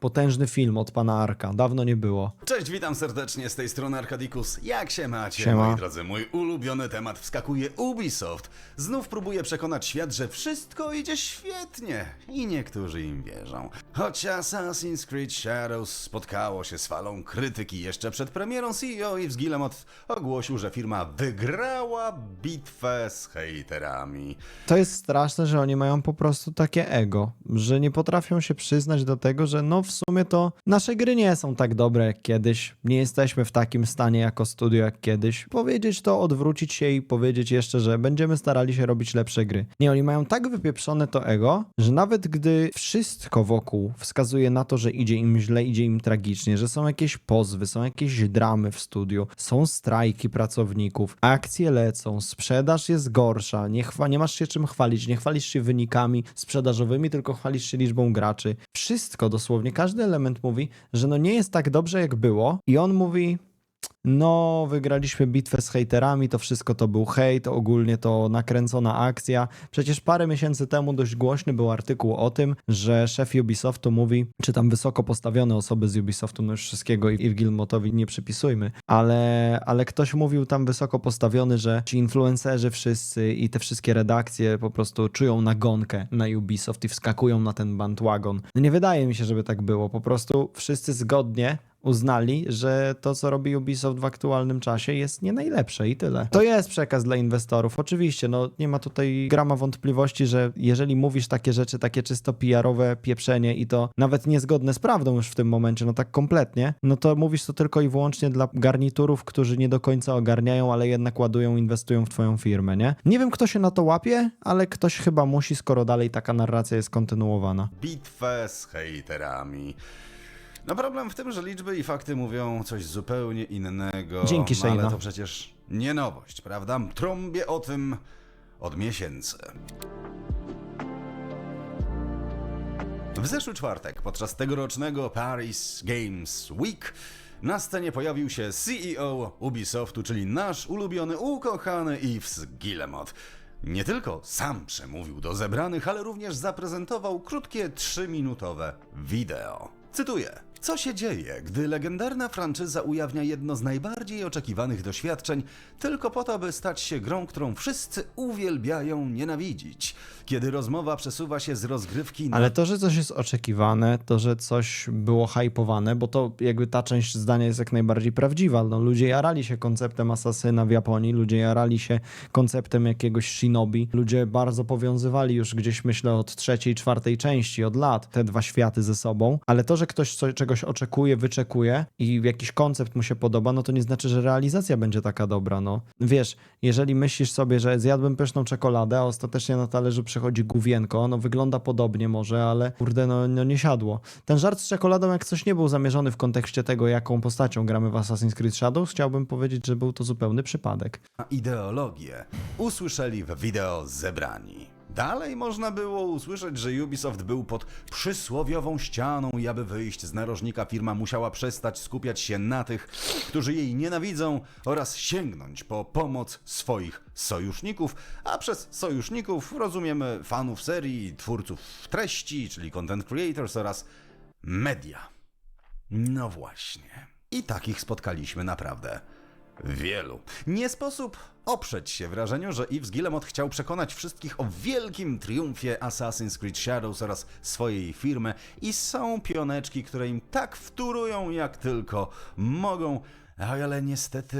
potężny film od pana Arka. Dawno nie było. Cześć, witam serdecznie z tej strony Arkadikus. Jak się macie, Siema. moi drodzy? Mój ulubiony temat wskakuje Ubisoft. Znów próbuje przekonać świat, że wszystko idzie świetnie i niektórzy im wierzą. Choć Assassin's Creed Shadows spotkało się z falą krytyki jeszcze przed premierą, CEO Yves Guillemot ogłosił, że firma wygrała bitwę z hejterami. To jest straszne, że oni mają po prostu takie ego, że nie potrafią się przyznać do tego, że no w sumie to nasze gry nie są tak dobre jak kiedyś, nie jesteśmy w takim stanie jako studio jak kiedyś. Powiedzieć to, odwrócić się i powiedzieć jeszcze, że będziemy starali się robić lepsze gry. Nie, oni mają tak wypieprzone to ego, że nawet gdy wszystko wokół wskazuje na to, że idzie im źle, idzie im tragicznie, że są jakieś pozwy, są jakieś dramy w studiu, są strajki pracowników, akcje lecą, sprzedaż jest gorsza, nie, chwa- nie masz się czym chwalić, nie chwalisz się wynikami sprzedażowymi, tylko chwalisz się liczbą graczy. Wszystko dosłownie, każdy element mówi, że no nie jest tak dobrze jak było i on mówi, no, wygraliśmy bitwę z hejterami, to wszystko to był hejt, ogólnie to nakręcona akcja. Przecież parę miesięcy temu dość głośny był artykuł o tym, że szef Ubisoftu mówi, czy tam wysoko postawione osoby z Ubisoftu, no już wszystkiego i Gilmotowi nie przypisujmy, ale, ale ktoś mówił tam wysoko postawiony, że ci influencerzy wszyscy i te wszystkie redakcje po prostu czują nagonkę na Ubisoft i wskakują na ten bandwagon. Nie wydaje mi się, żeby tak było. Po prostu wszyscy zgodnie uznali, że to, co robi Ubisoft w aktualnym czasie jest nie najlepsze i tyle. To jest przekaz dla inwestorów. Oczywiście, no nie ma tutaj grama wątpliwości, że jeżeli mówisz takie rzeczy, takie czysto PR-owe pieprzenie i to nawet niezgodne z prawdą już w tym momencie, no tak kompletnie, no to mówisz to tylko i wyłącznie dla garniturów, którzy nie do końca ogarniają, ale jednak ładują, inwestują w twoją firmę, nie? Nie wiem, kto się na to łapie, ale ktoś chyba musi, skoro dalej taka narracja jest kontynuowana. bitwę z hejterami. No problem w tym, że liczby i fakty mówią coś zupełnie innego. Dzięki, Ale Shayna. to przecież nie nowość, prawda? Trąbię o tym od miesięcy. W zeszły czwartek, podczas tegorocznego Paris Games Week, na scenie pojawił się CEO Ubisoftu, czyli nasz ulubiony, ukochany Yves Guillemot. Nie tylko sam przemówił do zebranych, ale również zaprezentował krótkie, trzyminutowe wideo. Cytuję. Co się dzieje, gdy legendarna franczyza ujawnia jedno z najbardziej oczekiwanych doświadczeń, tylko po to, by stać się grą, którą wszyscy uwielbiają nienawidzić? Kiedy rozmowa przesuwa się z rozgrywki na Ale to, że coś jest oczekiwane, to, że coś było hypowane, bo to jakby ta część zdania jest jak najbardziej prawdziwa. No, ludzie jarali się konceptem asasyna w Japonii, ludzie jarali się konceptem jakiegoś shinobi, ludzie bardzo powiązywali już gdzieś, myślę, od trzeciej, czwartej części, od lat, te dwa światy ze sobą, ale to, że ktoś co, czegoś oczekuje, wyczekuje i jakiś koncept mu się podoba, no to nie znaczy, że realizacja będzie taka dobra, no. Wiesz, jeżeli myślisz sobie, że zjadłem pyszną czekoladę, a ostatecznie na talerzu przychodzi główienko, no wygląda podobnie może, ale kurde, no, no nie siadło. Ten żart z czekoladą, jak coś nie był zamierzony w kontekście tego, jaką postacią gramy w Assassin's Creed Shadows, chciałbym powiedzieć, że był to zupełny przypadek. ideologię usłyszeli w wideo zebrani. Dalej można było usłyszeć, że Ubisoft był pod przysłowiową ścianą i aby wyjść z narożnika firma musiała przestać skupiać się na tych, którzy jej nienawidzą oraz sięgnąć po pomoc swoich sojuszników, a przez sojuszników rozumiemy fanów serii, twórców treści, czyli content creators oraz media. No właśnie. I takich spotkaliśmy naprawdę wielu. Nie sposób oprzeć się wrażeniu, że Yves Guillemot chciał przekonać wszystkich o wielkim triumfie Assassin's Creed Shadows oraz swojej firmy i są pioneczki, które im tak wturują jak tylko mogą, ale niestety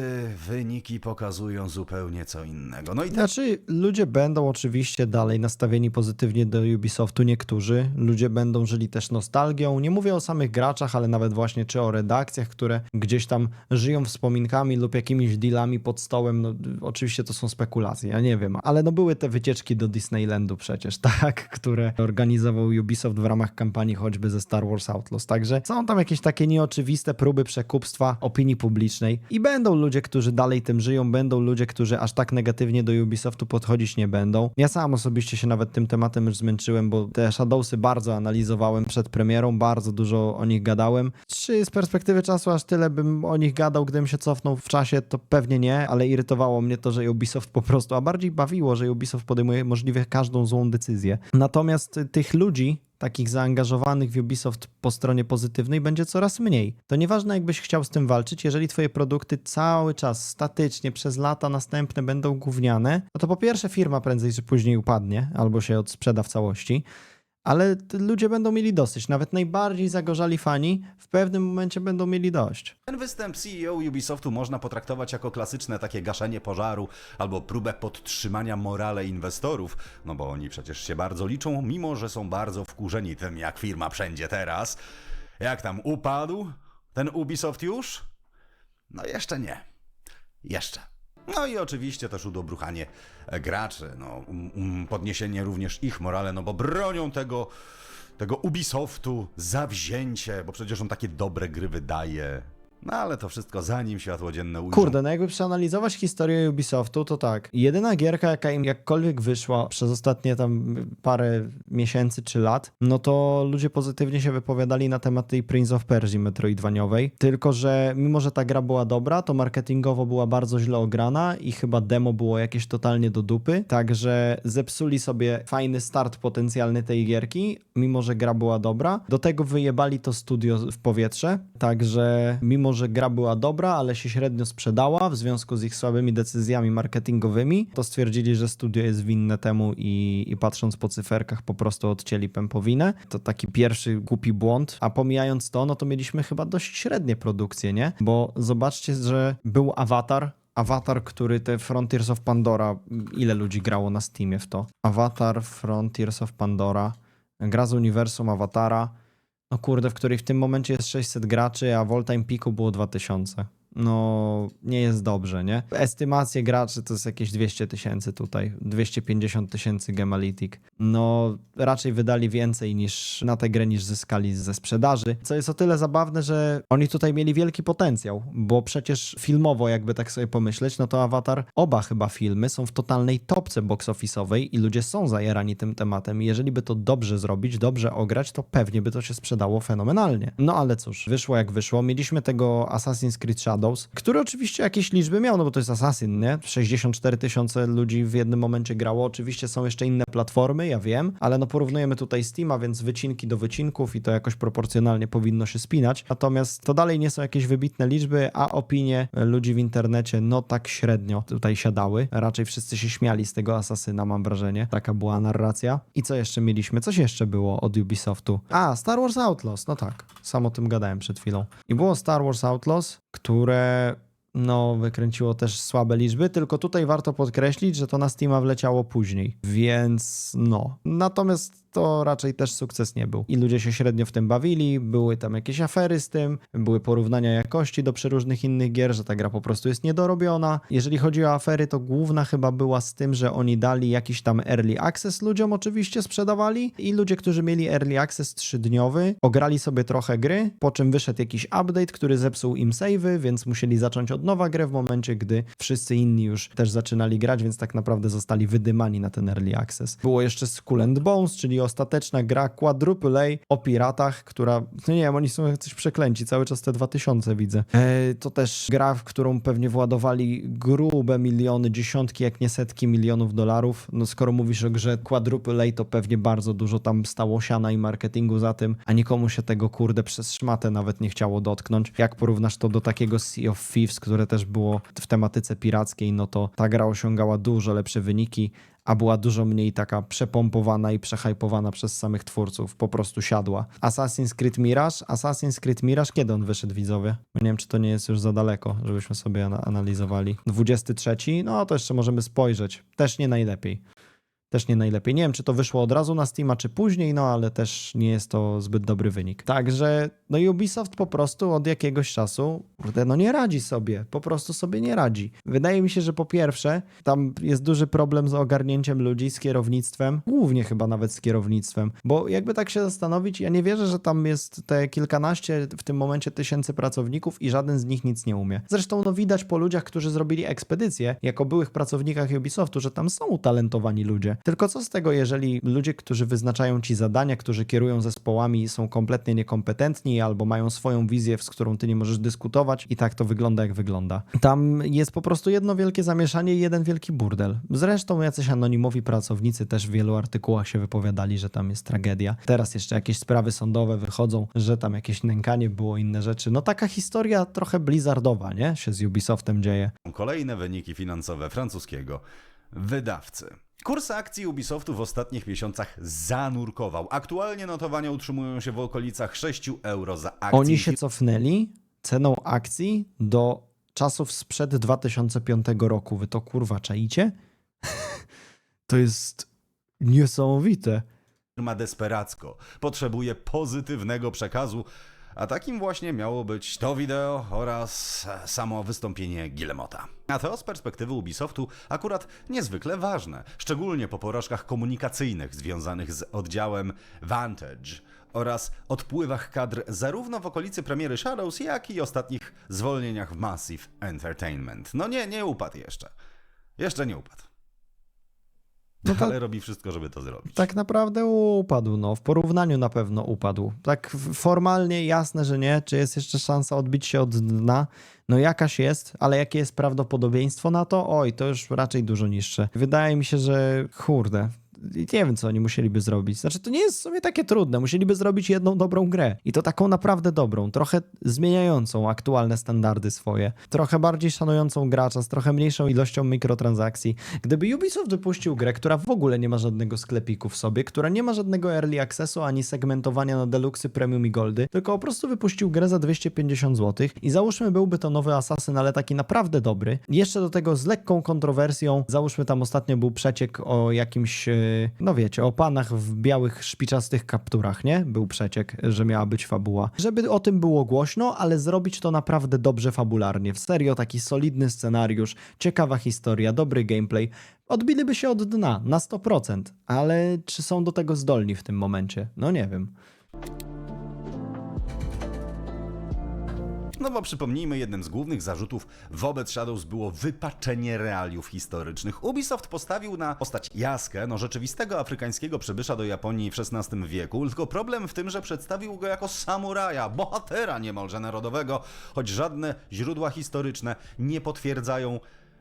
wyniki pokazują zupełnie co innego. No i tak Znaczy, ludzie będą oczywiście dalej nastawieni pozytywnie do Ubisoftu, niektórzy. Ludzie będą żyli też nostalgią. Nie mówię o samych graczach, ale nawet właśnie czy o redakcjach, które gdzieś tam żyją wspominkami lub jakimiś dealami pod stołem. No, oczywiście to są spekulacje, ja nie wiem. Ale no były te wycieczki do Disneylandu przecież, tak? Które organizował Ubisoft w ramach kampanii choćby ze Star Wars Outlaws. Także są tam jakieś takie nieoczywiste próby przekupstwa opinii publicznej i będą ludzie, którzy dalej tym żyją, będą ludzie, którzy aż tak negatywnie do Ubisoftu podchodzić nie będą. Ja sam osobiście się nawet tym tematem już zmęczyłem, bo te Shadowsy bardzo analizowałem przed premierą, bardzo dużo o nich gadałem. Czy z perspektywy czasu aż tyle bym o nich gadał, gdybym się cofnął w czasie, to pewnie nie, ale irytowało mnie to, że Ubisoft po prostu, a bardziej bawiło, że Ubisoft podejmuje możliwie każdą złą decyzję. Natomiast tych ludzi, takich zaangażowanych w Ubisoft po stronie pozytywnej będzie coraz mniej. To nieważne, jakbyś chciał z tym walczyć, jeżeli twoje produkty cały czas, statycznie, przez lata następne będą gówniane, no to po pierwsze firma prędzej czy później upadnie, albo się odsprzeda w całości, ale ludzie będą mieli dosyć. Nawet najbardziej zagorzali fani w pewnym momencie będą mieli dość. Ten występ CEO Ubisoftu można potraktować jako klasyczne takie gaszenie pożaru albo próbę podtrzymania morale inwestorów, no bo oni przecież się bardzo liczą, mimo że są bardzo wkurzeni tym, jak firma wszędzie teraz. Jak tam upadł ten Ubisoft już? No jeszcze nie. Jeszcze. No i oczywiście też udobruchanie graczy, no, um, um, podniesienie również ich morale, no bo bronią tego, tego Ubisoftu zawzięcie, bo przecież on takie dobre gry wydaje. No ale to wszystko zanim światło dzienne ujrzą. Kurde, no jakby przeanalizować historię Ubisoftu, to tak. Jedyna gierka, jaka im jakkolwiek wyszła przez ostatnie tam parę miesięcy czy lat, no to ludzie pozytywnie się wypowiadali na temat tej Prince of Persia Metroidwaniowej. Tylko, że mimo, że ta gra była dobra, to marketingowo była bardzo źle ograna i chyba demo było jakieś totalnie do dupy. Także zepsuli sobie fajny start potencjalny tej gierki, mimo że gra była dobra. Do tego wyjebali to studio w powietrze. Także mimo, że gra była dobra, ale się średnio sprzedała w związku z ich słabymi decyzjami marketingowymi, to stwierdzili, że studio jest winne temu i, i patrząc po cyferkach po prostu odcięli pępowinę. To taki pierwszy głupi błąd. A pomijając to, no to mieliśmy chyba dość średnie produkcje, nie? Bo zobaczcie, że był Avatar, Avatar, który te Frontiers of Pandora, ile ludzi grało na Steamie w to? Avatar, Frontiers of Pandora, gra z uniwersum Awatara, no kurde, w której w tym momencie jest 600 graczy, a w all time peaku było 2000. No, nie jest dobrze, nie? Estymacje graczy to jest jakieś 200 tysięcy tutaj, 250 tysięcy Gemalitic. No, raczej wydali więcej niż na tę grę niż zyskali ze sprzedaży, co jest o tyle zabawne, że oni tutaj mieli wielki potencjał, bo przecież filmowo, jakby tak sobie pomyśleć, no to Avatar, oba chyba filmy są w totalnej topce box office'owej i ludzie są zajarani tym tematem jeżeli by to dobrze zrobić, dobrze ograć, to pewnie by to się sprzedało fenomenalnie. No ale cóż, wyszło jak wyszło. Mieliśmy tego Assassin's Creed Shadows, który oczywiście jakieś liczby miał, no bo to jest Assassin, nie? 64 tysiące ludzi w jednym momencie grało. Oczywiście są jeszcze inne platformy, ja wiem, ale no porównujemy tutaj Steama, więc wycinki do wycinków i to jakoś proporcjonalnie powinno się spinać. Natomiast to dalej nie są jakieś wybitne liczby, a opinie ludzi w internecie no tak średnio tutaj siadały. Raczej wszyscy się śmiali z tego Asasyna, mam wrażenie. Taka była narracja. I co jeszcze mieliśmy? Coś jeszcze było od Ubisoftu. A, Star Wars Outlaws, no tak. Sam o tym gadałem przed chwilą. I było Star Wars Outlaws, które no, wykręciło też słabe liczby, tylko tutaj warto podkreślić, że to na Steama wleciało później, więc no. Natomiast to raczej też sukces nie był. I ludzie się średnio w tym bawili, były tam jakieś afery z tym, były porównania jakości do przeróżnych innych gier, że ta gra po prostu jest niedorobiona. Jeżeli chodzi o afery, to główna chyba była z tym, że oni dali jakiś tam early access ludziom oczywiście sprzedawali i ludzie, którzy mieli early access trzydniowy, ograli sobie trochę gry, po czym wyszedł jakiś update, który zepsuł im savey, więc musieli zacząć od nowa grę w momencie, gdy wszyscy inni już też zaczynali grać, więc tak naprawdę zostali wydymani na ten early access. Było jeszcze Skull and Bones, czyli ostateczna gra quadruple A o piratach, która, no nie wiem, oni są coś przeklęci, cały czas te 2000 widzę. E, to też gra, w którą pewnie władowali grube miliony, dziesiątki, jak nie setki milionów dolarów. No skoro mówisz o grze quadruple A, to pewnie bardzo dużo tam stało siana i marketingu za tym, a nikomu się tego kurde przez szmatę nawet nie chciało dotknąć. Jak porównasz to do takiego Sea of Thieves, które też było w tematyce pirackiej, no to ta gra osiągała dużo lepsze wyniki, a była dużo mniej taka przepompowana i przehypowana przez samych twórców. Po prostu siadła. Assassin's Creed Mirage? Assassin's Creed Mirage, kiedy on wyszedł, widzowie? Nie wiem, czy to nie jest już za daleko, żebyśmy sobie ana- analizowali. 23? No to jeszcze możemy spojrzeć. Też nie najlepiej. Też nie najlepiej. Nie wiem, czy to wyszło od razu na Steama, czy później, no ale też nie jest to zbyt dobry wynik. Także, no Ubisoft po prostu od jakiegoś czasu, kurde, no nie radzi sobie. Po prostu sobie nie radzi. Wydaje mi się, że po pierwsze, tam jest duży problem z ogarnięciem ludzi, z kierownictwem, głównie chyba nawet z kierownictwem, bo jakby tak się zastanowić, ja nie wierzę, że tam jest te kilkanaście w tym momencie tysięcy pracowników i żaden z nich nic nie umie. Zresztą no widać po ludziach, którzy zrobili ekspedycję, jako byłych pracownikach Ubisoftu, że tam są utalentowani ludzie. Tylko co z tego, jeżeli ludzie, którzy wyznaczają ci zadania, którzy kierują zespołami, są kompletnie niekompetentni albo mają swoją wizję, z którą ty nie możesz dyskutować i tak to wygląda, jak wygląda. Tam jest po prostu jedno wielkie zamieszanie i jeden wielki burdel. Zresztą jacyś anonimowi pracownicy też w wielu artykułach się wypowiadali, że tam jest tragedia. Teraz jeszcze jakieś sprawy sądowe wychodzą, że tam jakieś nękanie było, inne rzeczy. No taka historia trochę blizzardowa, nie? Się z Ubisoftem dzieje. kolejne wyniki finansowe francuskiego wydawcy. Kurs akcji Ubisoftu w ostatnich miesiącach zanurkował. Aktualnie notowania utrzymują się w okolicach 6 euro za akcję. Oni się cofnęli ceną akcji do czasów sprzed 2005 roku. Wy to kurwa czaicie? to jest niesamowite. Firma desperacko potrzebuje pozytywnego przekazu, a takim właśnie miało być to wideo oraz e, samo wystąpienie Guillemota. A to z perspektywy Ubisoftu akurat niezwykle ważne, szczególnie po porażkach komunikacyjnych związanych z oddziałem Vantage oraz odpływach kadr zarówno w okolicy premiery Shadows, jak i ostatnich zwolnieniach w Massive Entertainment. No nie, nie upadł jeszcze. Jeszcze nie upadł. No Ale robi wszystko, żeby to zrobić. Tak naprawdę upadł, no. W porównaniu na pewno upadł. Tak formalnie jasne, że nie. Czy jest jeszcze szansa odbić się od dna? No jakaś jest, ale jakie jest prawdopodobieństwo na to? Oj, to już raczej dużo niższe. Wydaje mi się, że kurde. Nie wiem, co oni musieliby zrobić. Znaczy, to nie jest w sumie takie trudne. Musieliby zrobić jedną dobrą grę. I to taką naprawdę dobrą, trochę zmieniającą aktualne standardy swoje. Trochę bardziej szanującą gracza, z trochę mniejszą ilością mikrotransakcji. Gdyby Ubisoft wypuścił grę, która w ogóle nie ma żadnego sklepiku w sobie, która nie ma żadnego early accessu ani segmentowania na deluxe, premium i goldy, tylko po prostu wypuścił grę za 250 zł i załóżmy byłby to nowy Assassin, ale taki naprawdę dobry. Jeszcze do tego z lekką kontrowersją, załóżmy tam ostatnio był przeciek o jakimś, e, no wiecie, o panach w białych szpiczastych kapturach, nie? Był przeciek, że miała być fabuła. Żeby o tym było głośno, ale zrobić to naprawdę dobrze fabularnie. W serio taki solidny scenariusz, ciekawa historia, dobry gameplay. Odbiliby się od dna na 100%, ale czy są do tego zdolni w tym momencie? No nie wiem. No bo przypomnijmy, jednym z głównych zarzutów wobec Shadows było wypaczenie realiów historycznych. Ubisoft postawił na postać Jaskę, no rzeczywistego afrykańskiego przybysza do Japonii w XVI wieku, tylko problem w tym, że przedstawił go jako samuraja, bohatera niemalże narodowego, choć żadne źródła historyczne nie potwierdzają,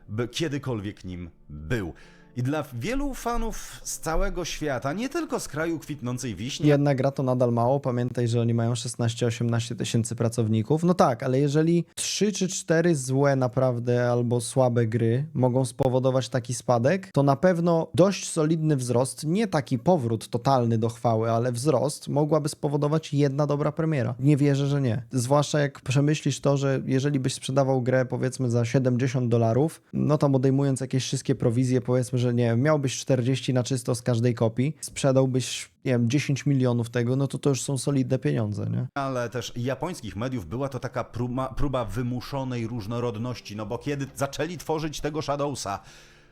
by kiedykolwiek nim był. I dla wielu fanów z całego świata, nie tylko z kraju kwitnącej wiśni, Jedna gra to nadal mało. Pamiętaj, że oni mają 16-18 tysięcy pracowników. No tak, ale jeżeli 3 czy 4 złe naprawdę albo słabe gry mogą spowodować taki spadek, to na pewno dość solidny wzrost, nie taki powrót totalny do chwały, ale wzrost mogłaby spowodować jedna dobra premiera. Nie wierzę, że nie. Zwłaszcza jak przemyślisz to, że jeżeli byś sprzedawał grę powiedzmy za 70 dolarów, no tam odejmując jakieś wszystkie prowizje, powiedzmy, że nie wiem, miałbyś 40 na czysto z każdej kopii, sprzedałbyś, nie wiem, 10 milionów tego, no to to już są solidne pieniądze, nie? ale też japońskich mediów była to taka próba, próba wymuszonej różnorodności, no bo kiedy zaczęli tworzyć tego Shadowsa,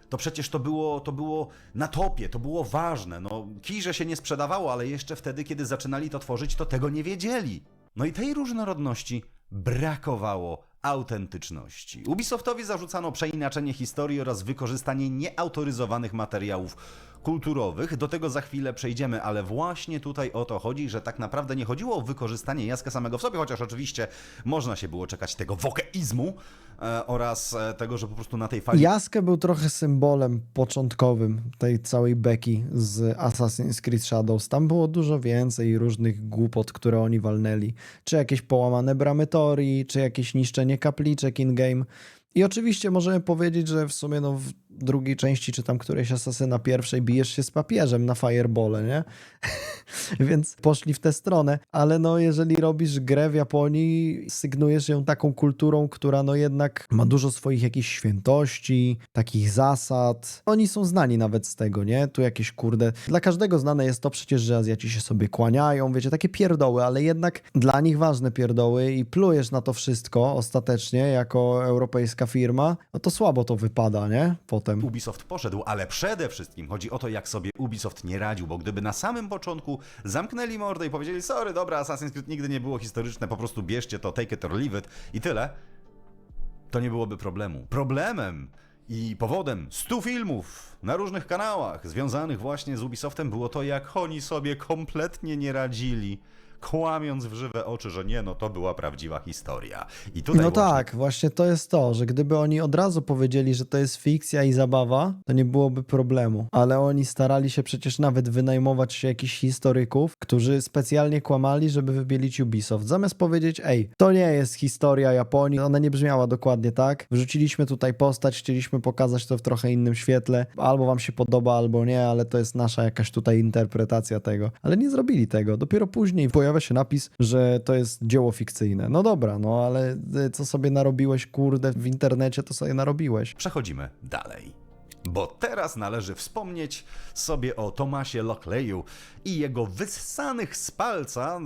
to przecież to było, to było na topie, to było ważne. No, Kirze się nie sprzedawało, ale jeszcze wtedy, kiedy zaczynali to tworzyć, to tego nie wiedzieli. No i tej różnorodności brakowało autentyczności. Ubisoftowi zarzucano przeinaczenie historii oraz wykorzystanie nieautoryzowanych materiałów kulturowych. Do tego za chwilę przejdziemy, ale właśnie tutaj o to chodzi, że tak naprawdę nie chodziło o wykorzystanie Jaska samego w sobie, chociaż oczywiście można się było czekać tego wokeizmu e, oraz e, tego, że po prostu na tej fali Jaskę był trochę symbolem początkowym tej całej beki z Assassin's Creed Shadows. Tam było dużo więcej różnych głupot, które oni walnęli. Czy jakieś połamane bramy Tori, czy jakieś niszczenie kapliczek in-game. I oczywiście możemy powiedzieć, że w sumie no, drugiej części, czy tam którejś Asasyna pierwszej bijesz się z papieżem na firebole, nie? Więc poszli w tę stronę. Ale no, jeżeli robisz grę w Japonii, sygnujesz ją taką kulturą, która no jednak ma dużo swoich jakichś świętości, takich zasad. Oni są znani nawet z tego, nie? Tu jakieś kurde. Dla każdego znane jest to przecież, że Azjaci się sobie kłaniają, wiecie, takie pierdoły, ale jednak dla nich ważne pierdoły i plujesz na to wszystko ostatecznie jako europejska firma, no to słabo to wypada, nie? Potem. Ubisoft poszedł, ale przede wszystkim chodzi o to, jak sobie Ubisoft nie radził, bo gdyby na samym początku zamknęli mordę i powiedzieli, sorry, dobra, Assassin's Creed nigdy nie było historyczne, po prostu bierzcie to, take it or leave it i tyle, to nie byłoby problemu. Problemem I powodem 100 filmów na różnych kanałach związanych właśnie z Ubisoftem było to, jak oni sobie kompletnie nie radzili, kłamiąc w żywe oczy, że nie, no to była prawdziwa historia. I tutaj No właśnie tak, właśnie to jest to, że gdyby oni od razu powiedzieli, że to jest fikcja i zabawa, to nie byłoby problemu. Ale oni starali się przecież nawet wynajmować się jakichś historyków, którzy specjalnie kłamali, żeby wybielić Ubisoft. Zamiast powiedzieć, ej, to nie jest historia Japonii, ona nie brzmiała dokładnie tak. Wrzuciliśmy tutaj postać, chcieliśmy pokazać to w trochę innym świetle. Albo wam się podoba, albo nie, ale to jest nasza jakaś tutaj interpretacja tego. Ale nie zrobili tego. Dopiero później pojawia się napis, że to jest dzieło fikcyjne. No dobra, no ale y, co sobie narobiłeś, kurde, w internecie, to sobie narobiłeś. przechodzimy dalej. Bo teraz należy wspomnieć sobie o Tomasie Lockleyu i jego wyssanych z palca,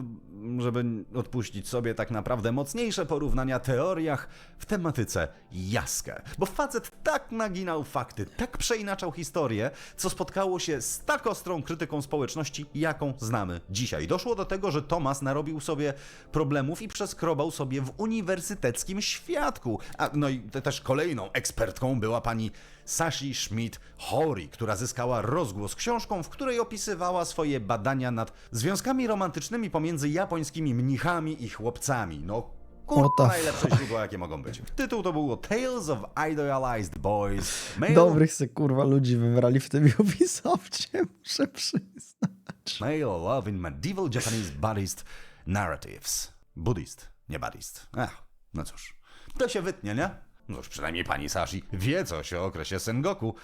żeby odpuścić sobie tak naprawdę mocniejsze porównania teoriach w tematyce Jaskę. Bo facet tak naginał fakty, tak przeinaczał historię, co spotkało się z tak ostrą krytyką społeczności, jaką znamy dzisiaj. Doszło do tego, że Tomas narobił sobie problemów i przeskrobał sobie w uniwersyteckim świadku. A no i te- też kolejną ekspertką była pani Sashi Schmidt-Hori, która zyskała rozgłos książką, w której opisywała swoje badania nad związkami romantycznymi pomiędzy japońskimi mnichami i chłopcami. No, kurwa, najlepsze źródła, jakie mogą być. Tytuł to było Tales of Idealized Boys. Male, Dobrych se kurwa ludzi wybrali w tym Ubisoftie, muszę przyznać. male love in medieval Japanese Buddhist narratives. Buddhist, nie Buddhist. Ach, no cóż. To się wytnie, nie? No cóż, przynajmniej pani Sashi wie coś o okresie Sengoku,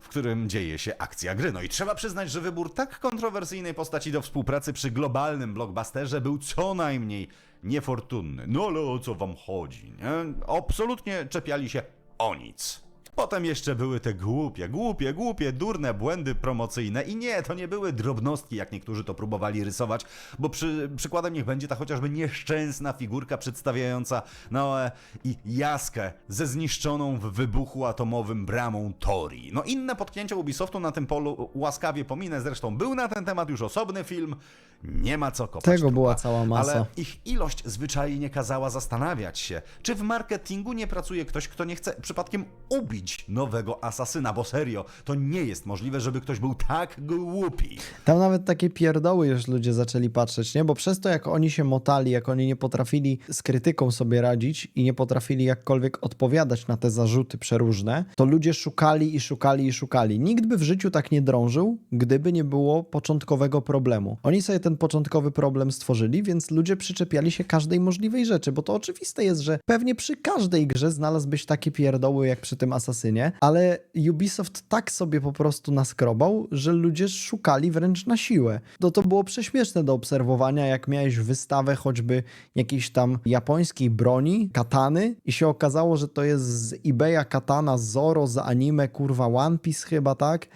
w którym dzieje się akcja gry. No i trzeba przyznać, że wybór tak kontrowersyjnej postaci do współpracy przy globalnym blockbusterze był co najmniej niefortunny. No ale o co wam chodzi, nie? Absolutnie czepiali się o nic. Potem jeszcze były te głupie, głupie, głupie, durne błędy promocyjne i nie, to nie były drobnostki, jak niektórzy to próbowali rysować, bo przy, przykładem niech będzie ta chociażby nieszczęsna figurka przedstawiająca Noe i Jaskę ze zniszczoną w wybuchu atomowym bramą Tori. No inne potknięcia Ubisoftu na tym polu łaskawie pominę, zresztą był na ten temat już osobny film, nie ma co kopać Tego trupa. była cała masa. Ale ich ilość zwyczajnie kazała zastanawiać się, czy w marketingu nie pracuje ktoś, kto nie chce przypadkiem ubić nowego asasyna, bo serio, to nie jest możliwe, żeby ktoś był tak głupi. Tam nawet takie pierdoły już ludzie zaczęli patrzeć, nie? Bo przez to, jak oni się motali, jak oni nie potrafili z krytyką sobie radzić i nie potrafili jakkolwiek odpowiadać na te zarzuty przeróżne, to ludzie szukali i szukali i szukali. Nikt by w życiu tak nie drążył, gdyby nie było początkowego problemu. Oni sobie ten początkowy problem stworzyli, więc ludzie przyczepiali się każdej możliwej rzeczy, bo to oczywiste jest, że pewnie przy każdej grze znalazłbyś takie pierdoły jak przy tym Asasynie, ale Ubisoft tak sobie po prostu naskrobał, że ludzie szukali wręcz na siłę. To to było prześmieszne do obserwowania, jak miałeś wystawę choćby jakiejś tam japońskiej broni, katany i się okazało, że to jest z eBaya katana Zoro z anime, kurwa One Piece chyba, tak?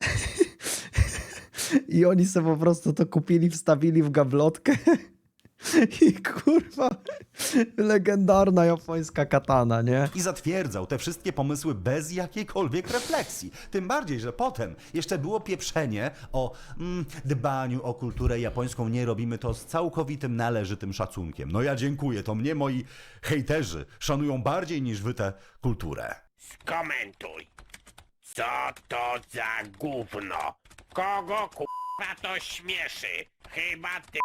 I oni sobie po prostu to kupili, wstawili w gablotkę. I kurwa, legendarna japońska katana, nie? I zatwierdzał te wszystkie pomysły bez jakiejkolwiek refleksji. Tym bardziej, że potem jeszcze było pieprzenie o mm, dbaniu o kulturę japońską. Nie robimy to z całkowitym należytym szacunkiem. No ja dziękuję, to mnie moi hejterzy szanują bardziej niż wy tę kulturę. Skomentuj. Co to za gówno? Kogo kurwa to śmieszy? Chyba ty.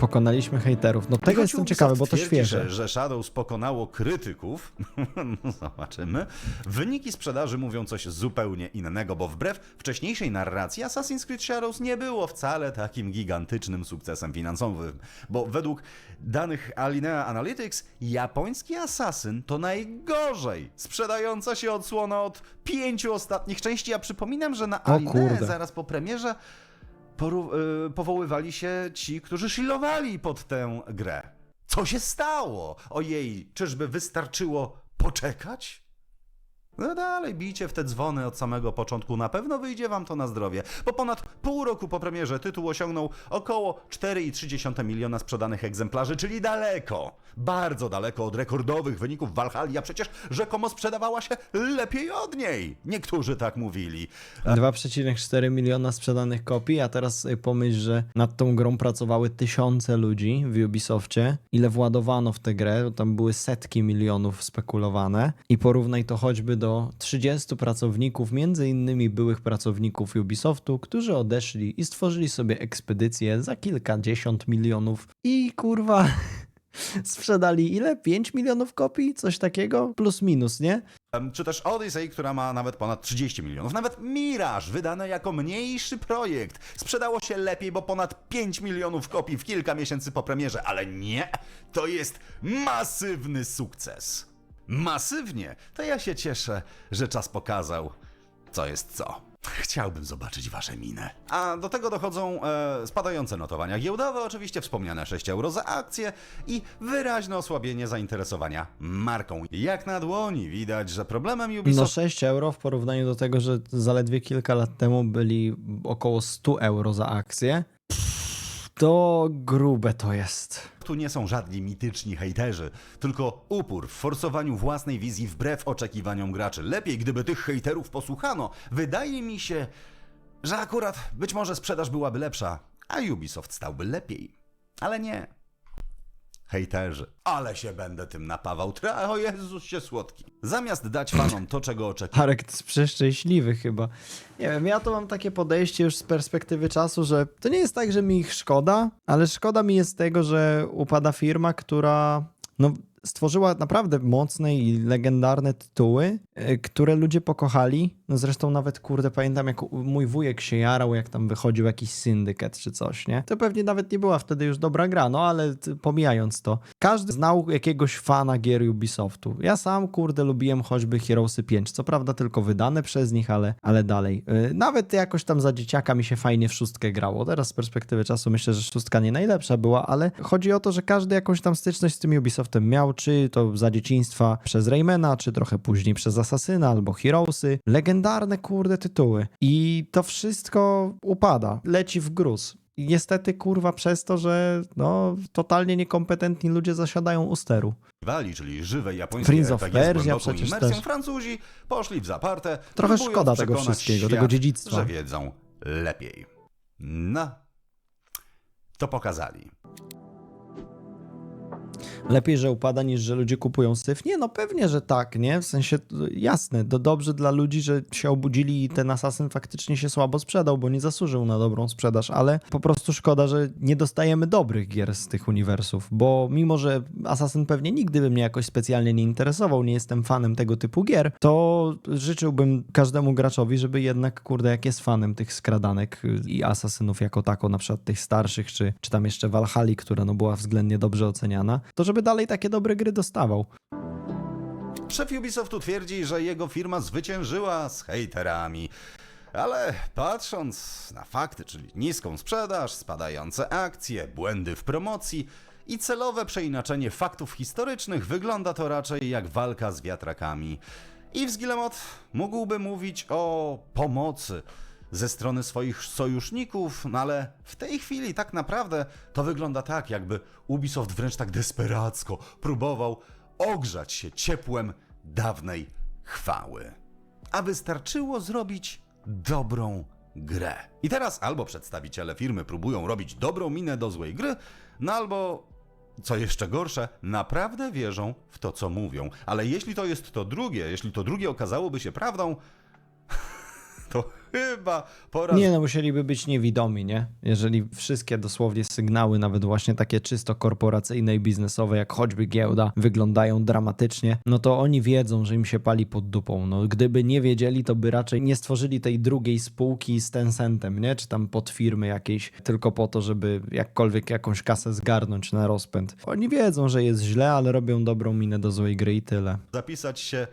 Pokonaliśmy hejterów. No tego jestem ciekawy, bo to świeże. Że, że Shadows pokonało krytyków, no zobaczymy. Wyniki sprzedaży mówią coś zupełnie innego, bo wbrew wcześniejszej narracji Assassin's Creed Shadows nie było wcale takim gigantycznym sukcesem finansowym, bo według danych Alinea Analytics japoński Assassin to najgorzej sprzedająca się odsłona od pięciu ostatnich części, a przypominam, że na Alinea kurde. zaraz po premierze powoływali się ci, którzy shillowali pod tę grę. Co się stało? Ojej, czyżby wystarczyło poczekać? No dalej, bijcie w te dzwony od samego początku, na pewno wyjdzie wam to na zdrowie. Po ponad pół roku po premierze tytuł osiągnął około 4,3 miliona sprzedanych egzemplarzy, czyli daleko, bardzo daleko od rekordowych wyników Valhalla, przecież rzekomo sprzedawała się lepiej od niej. Niektórzy tak mówili. 2,4 miliona sprzedanych kopii, a teraz sobie pomyśl, że nad tą grą pracowały tysiące ludzi w Ubisoftie. Ile władowano w tę grę, tam były setki milionów spekulowane. I porównaj to choćby do 30 pracowników, innymi byłych pracowników Ubisoftu, którzy odeszli i stworzyli sobie ekspedycję za kilkadziesiąt milionów. I kurwa. Sprzedali ile? 5 milionów kopii? Coś takiego? Plus minus, nie? Czy też Odyssey, która ma nawet ponad 30 milionów. Nawet Mirage, wydane jako mniejszy projekt, sprzedało się lepiej, bo ponad 5 milionów kopii w kilka miesięcy po premierze. Ale nie, to jest masywny sukces. Masywnie. To ja się cieszę, że czas pokazał, co jest co. Chciałbym zobaczyć wasze miny. A do tego dochodzą e, spadające notowania giełdowe, oczywiście wspomniane 6 euro za akcję i wyraźne osłabienie zainteresowania marką. Jak na dłoni widać, że problemem No Ubisoft 6 euro w porównaniu do tego, że zaledwie kilka lat temu byli około 100 euro za akcję. To grube to jest. tu nie są żadni mityczni hejterzy, tylko upór w forsowaniu własnej wizji wbrew oczekiwaniom graczy. Lepiej, gdyby tych hejterów posłuchano. Wydaje mi się, że akurat być może sprzedaż byłaby lepsza, a Ubisoft stałby lepiej. Ale nie. Hejterzy. Ale się będę tym napawał. Tra, o Jezus się słodki. Zamiast dać fanom to, czego oczekują. Harek to jest przeszczęśliwy chyba. Nie wiem, ja to mam takie podejście już z perspektywy czasu, że to nie jest tak, że mi ich szkoda, ale szkoda mi jest tego, że upada firma, która no, stworzyła naprawdę mocne i legendarne tytuły, e, które ludzie pokochali. No zresztą nawet, kurde, pamiętam jak mój wujek się jarał, jak tam wychodził jakiś syndykat czy coś, nie? To pewnie nawet nie była wtedy już dobra gra, no ale pomijając to. Każdy znał jakiegoś fana gier Ubisoftu. Ja sam, kurde, lubiłem choćby Heroesy 5. Co prawda tylko wydane przez nich, ale, ale dalej. Yy, Nawet jakoś tam za dzieciaka mi się fajnie w szóstkę grało. Teraz z perspektywy czasu myślę, że szóstka nie najlepsza była, ale chodzi o to, że każdy jakąś tam styczność z tym Ubisoftem miał, czy to za dzieciństwa przez Raymana, czy trochę później przez Asasyna albo Heroesy. Legendarne, kurde, tytuły. I to wszystko upada, leci w gruz. I niestety, kurwa, przez to, że no, totalnie niekompetentni ludzie zasiadają u steru. Wali, czyli żywe japońskie Prince of RPG Persia przecież imersją, też. Francuzi poszli w zaparte, Trochę szkoda tego wszystkiego, świat, tego dziedzictwa. że wiedzą lepiej. No, to pokazali. Lepiej, że upada, niż że ludzie kupują syf? Nie, no pewnie, że tak, nie? W sensie, jasne, to dobrze dla ludzi, że się obudzili i ten Assassin faktycznie się słabo sprzedał, bo nie zasłużył na dobrą sprzedaż, ale po prostu szkoda, że nie dostajemy dobrych gier z tych uniwersów, bo mimo, że Assassin pewnie nigdy by mnie jakoś specjalnie nie interesował, nie jestem fanem tego typu gier, to życzyłbym każdemu graczowi, żeby jednak, kurde, jak jest fanem tych skradanek i Assassinów jako tako, na przykład tych starszych, czy, czy tam jeszcze Valhalla, która no była względnie dobrze oceniana, to żeby dalej takie dobre gry dostawał. Szef Ubisoftu twierdzi, że jego firma zwyciężyła z hejterami. Ale patrząc na fakty, czyli niską sprzedaż, spadające akcje, błędy w promocji i celowe przeinaczenie faktów historycznych, wygląda to raczej jak walka z wiatrakami. I Gillemot mógłby mówić o pomocy ze strony swoich sojuszników, no ale w tej chwili tak naprawdę to wygląda tak, jakby Ubisoft wręcz tak desperacko próbował ogrzać się ciepłem dawnej chwały. A wystarczyło zrobić dobrą grę. I teraz albo przedstawiciele firmy próbują robić dobrą minę do złej gry, no albo co jeszcze gorsze, naprawdę wierzą w to, co mówią. Ale jeśli to jest to drugie, jeśli to drugie okazałoby się prawdą, chyba pora Nie no, musieliby być niewidomi, nie? Jeżeli wszystkie dosłownie sygnały, nawet właśnie takie czysto korporacyjne i biznesowe, jak choćby giełda, wyglądają dramatycznie, no to oni wiedzą, że im się pali pod dupą. No gdyby nie wiedzieli, to by raczej nie stworzyli tej drugiej spółki z Tencentem, nie? Czy tam pod firmy jakiejś, tylko po to, żeby jakkolwiek jakąś kasę zgarnąć na rozpęd. Oni wiedzą, że jest źle, ale robią dobrą minę do złej gry i tyle. zapisać się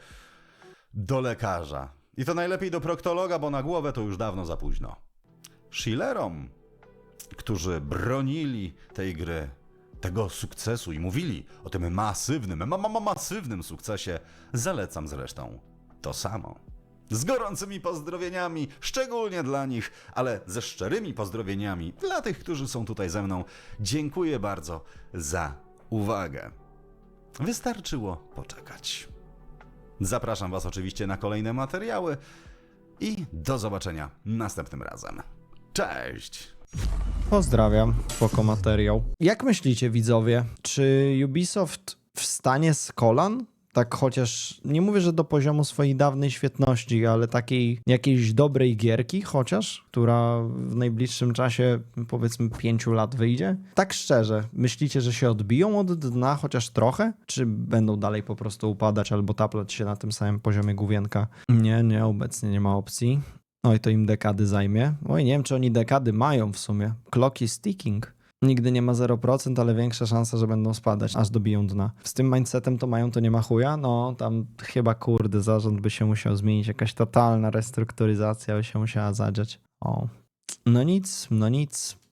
do lekarza. I to najlepiej do proktologa, bo na głowę to już dawno za późno. Schillerom, którzy bronili tej gry, tego sukcesu i mówili o tym masywnym, ma, ma, ma, masywnym sukcesie, zalecam zresztą to samo. Z gorącymi pozdrowieniami, szczególnie dla nich, ale ze szczerymi pozdrowieniami dla tych, którzy są tutaj ze mną. Dziękuję bardzo za uwagę. Wystarczyło poczekać. Zapraszam Was oczywiście na kolejne materiały i do zobaczenia następnym razem. Cześć! Pozdrawiam, spoko materiał. Jak myślicie, widzowie, czy Ubisoft wstanie z kolan? Tak chociaż, nie mówię, że do poziomu swojej dawnej świetności, ale takiej jakiejś dobrej gierki chociaż, która w najbliższym czasie powiedzmy pięciu lat wyjdzie? Tak szczerze, myślicie, że się odbiją od dna chociaż trochę? Czy będą dalej po prostu upadać albo taplać się na tym samym poziomie główienka? Nie, nie, obecnie nie ma opcji. Oj, to im dekady zajmie. Oj, nie wiem, czy oni dekady mają w sumie. Clock is ticking. Nigdy nie ma 0%, ale większa szansa, że będą spadać, aż dobiją dna. Z tym mindsetem to mają, to nie ma chuja. No, tam chyba kurde, zarząd by się musiał zmienić. Jakaś totalna restrukturyzacja by się musiała zadziać. O. No nic, no nic.